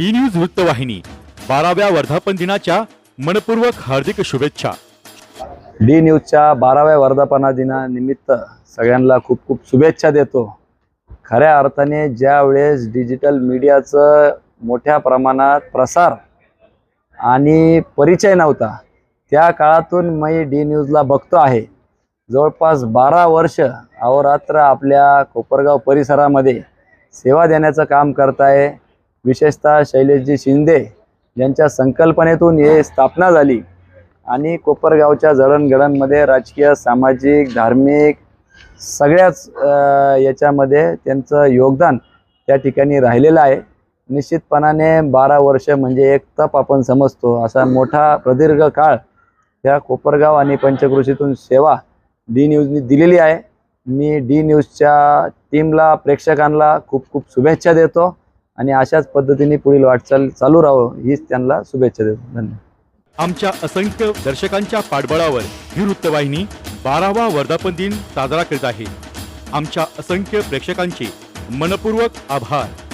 D news वृत्तवाहिनी बाराव्या वर्धापन दिनाच्या मनपूर्वक हार्दिक शुभेच्छा. डी न्यूजच्या बाराव्या वर्धापना दिनानिमित्त सगळ्यांना खूप खूप शुभेच्छा देतो. खऱ्या अर्थाने ज्या वेळेस डिजिटल मीडियाचं मोठ्या प्रमाणात प्रसार आणि परिचय नव्हता त्या काळातून मी डी न्यूजला बघतो आहे. जवळपास बारा वर्ष अहोरात्र आपल्या कोपरगाव परिसरामध्ये सेवा देण्याचं काम करत आहे विशेषतः शैलेशजी शिंदे यांच्या संकल्पनेतून हे स्थापना झाली. आणि कोपरगावच्या जडणघडणमध्ये राजकीय सामाजिक धार्मिक सगळ्याच याच्यामध्ये त्यांचं योगदान त्या ठिकाणी राहिलेलं आहे. निश्चितपणाने बारा वर्ष म्हणजे एक तप आपण समजतो. असा मोठा प्रदीर्घ काळ त्या कोपरगाव आणि पंचकृषीतून सेवा डी न्यूजनी दिलेली आहे. मी डी न्यूजच्या टीमला प्रेक्षकांना खूप खूप शुभेच्छा देतो. आणि अशाच पद्धतीने पुढील वाटचाल चालू राहो हीच त्यांना शुभेच्छा देतो. धन्यवाद. आमच्या असंख्य दर्शकांच्या पाठबळावर ही वृत्तवाहिनी बारावा वर्धापन दिन साजरा करीत आहे. आमच्या असंख्य प्रेक्षकांचे मनपूर्वक आभार.